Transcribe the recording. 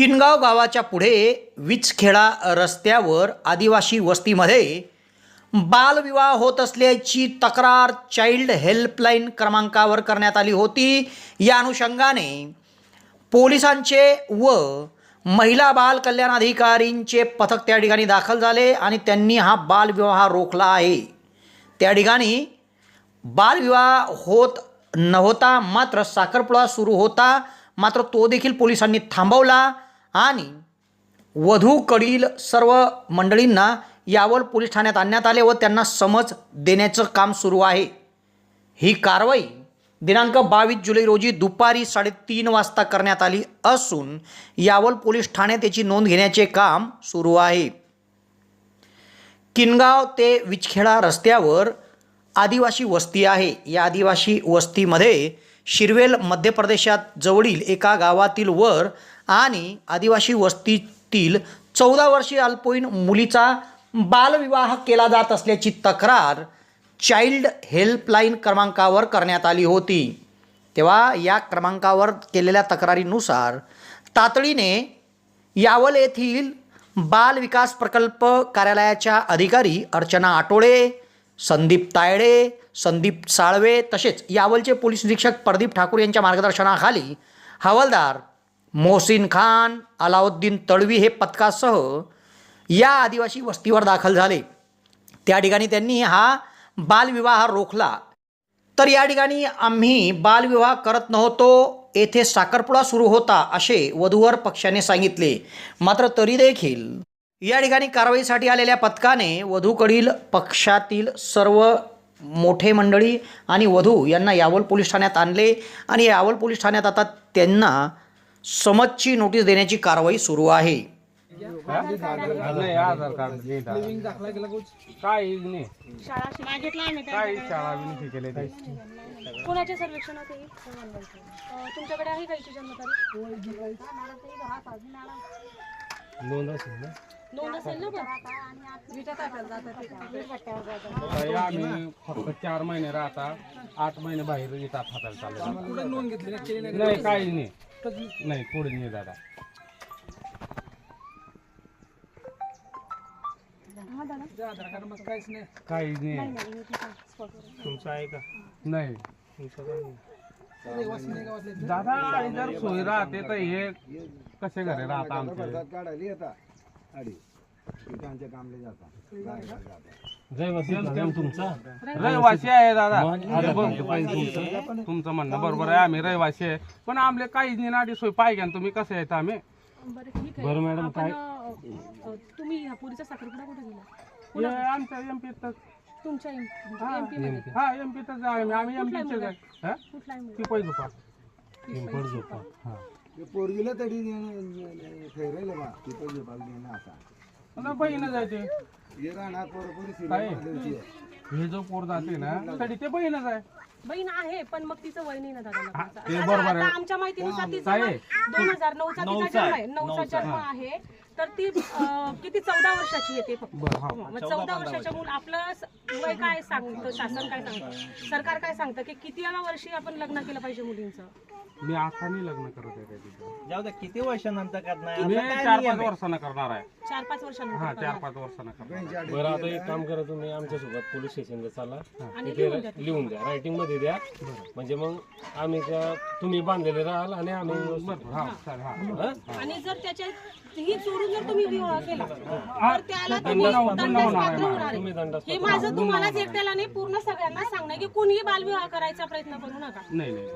किनगाव गावाच्या पुढे विचखेडा रस्त्यावर आदिवासी वस्तीमध्ये बालविवाह होत असल्याची तक्रार चाइल्ड हेल्पलाईन क्रमांकावर करण्यात आली होती. या अनुषंगाने पोलिसांचे व महिला बाल कल्याण अधिकारींचे पथक त्या ठिकाणी दाखल झाले आणि त्यांनी हा बालविवाह रोखला आहे. त्या ठिकाणी बालविवाह होत नव्हता मात्र साखरपुडा सुरू होता. मात्र तो देखील पोलिसांनी थांबवला. आणि वधूकडील सर्व मंडळींना यावर पोलीस ठाण्यात आणण्यात आले व त्यांना समज देण्याचं काम सुरू आहे. ही कारवाई दिनांक बावीस जुलै रोजी दुपारी साडेतीन वाजता करण्यात आली असून यावल पोलीस ठाण्यात याची नोंद घेण्याचे काम सुरू आहे. किनगाव ते विचखेडा रस्त्यावर आदिवासी वस्ती आहे. या आदिवासी वस्तीमध्ये शिरवेल मध्य प्रदेशात जवळील एका गावातील वर आणि आदिवासी वस्तीतील चौदा वर्षीय अल्पवयीन मुलीचा बालविवाह केला जात असल्याची तक्रार चाइल्ड हेल्पलाईन क्रमांकावर करण्यात आली होती. तेव्हा या क्रमांकावर केलेल्या तक्रारीनुसार तातडीने यावल येथील बाल विकास प्रकल्प कार्यालयाच्या अधिकारी अर्चना आटोळे संदीप तायडे संदीप साळवे तसेच यावलचे पोलीस निरीक्षक प्रदीप ठाकूर यांच्या मार्गदर्शनाखाली हवालदार मोहसिन खान अलाउद्दीन तळवी हे पथकासह या आदिवासी वस्तीवर दाखल झाले. त्या ठिकाणी त्यांनी हा बालविवाह रोखला. तर या ठिकाणी आम्ही बालविवाह करत नव्हतो येथे साखरपुडा सुरू होता असे वधूवर पक्षाने सांगितले. मात्र तरी देखील या ठिकाणी कारवाईसाठी आलेल्या पथकाने वधूकडील पक्षातील सर्व मोठे मंडळी आणि वधू यांना यावल पोलीस ठाण्यात आणले आणि यावल पोलीस ठाण्यात आता त्यांना समजची नोटीस देण्याची कारवाई सुरू आहे नाही आधार कार्ड नाही दादा. काही नाही शाळा मागितला आम्ही काही त्यांच्याकडे. शाळा बी नाही केले ते. कोणाच्या सर्वेक्षणात येईल अं, तुमच्याकडे आहे का हिची जन्मतारीख नोंद असेल ना नोंद असेल ना पण ताई, आम्ही फक्त चार महिने राहता आठ महिने बाहेर येतात हाताला चालू नाही काही नाही नाही. पुढे नाही दादा. काहीच नाही. तुमचं आहे का? नाही. दादा जर सोय राहते तर हे कसे घरी राहता आमचे? काढायला येतात. कामले जातात. रहिवासी आहे दादा हे बघ, तुमचं तुमचं म्हणणं बरोबर आहे आम्ही रहिवासी आहे पण आमले काहीच नाही नाडी सोय पाहिजे आणि तुम्ही कसं येत आम्ही बरं ठीक आहे बरं मॅडम काय तुम्ही ह्या पुरीचा साखरपुडा कुठे गेला हे आमच्या एमपी तर तुमच्या एमपी मध्ये हा एमपी तर आम्ही आम्ही एमपीचे आहे हा कुठला आहे ती पैसे पा हा ते पोरगीला तरी ठेवलेलं बा बहीण जायचे हे राहणार काय? हे जो पोर जाते ना तरी ते बहीणच आहे. बहीण आहे पण मग तिचं वय नाही ना दादा हा, लग्नाचं. ते आता- बरोबर आहे. आता आमच्या माहितीनुसार तिचं आहे? दोन हजार नऊचा तिचा जन्म आहे नऊचा जन्म आहे. तर ती अं, किती चौदा वर्षाची येते फक्त. बरं हा. मग चौदा वर्षाच्या मुलं आपलं स- वय काय सांगतं? शासन काय सांगतं? सरकार काय सांगतं की किती वर्षी आपण लग्न केलं पाहिजे मुलींचं? मी आखाने लग्न करत आहे त्या. जाऊ द्या किती वर्षानंतर करणार? मी काय चार नियम पाच आहे? वर्षांना करणार आहे. चार पाच वर्षानंतर हा चार पाच वर्षांना करणार. बरं आता एक काम करा तुम्ही आमच्यासोबत पोलीस स्टेशनला चाला. आणि तिथे लिहून द्या. रायटिंगमध्ये द्या. म्हणजे मग आम्ही त्या तुम्ही बांधलेले राहाल आणि आम्ही हा हा. हं? आणि जर त्याच्या ही सोडून जर तुम्ही विवाह केला तर त्याला तुम्ही दंड- दंड दंडास होणार आहे. पात्र होणार तुम्ही आहे दंडास हे माझं तुम्हालाच एकट्याला नाही पूर्ण सगळ्यांना सांगणं की कुणीही बालविवाह करायचा प्रयत्न करू नका. नाही नाही.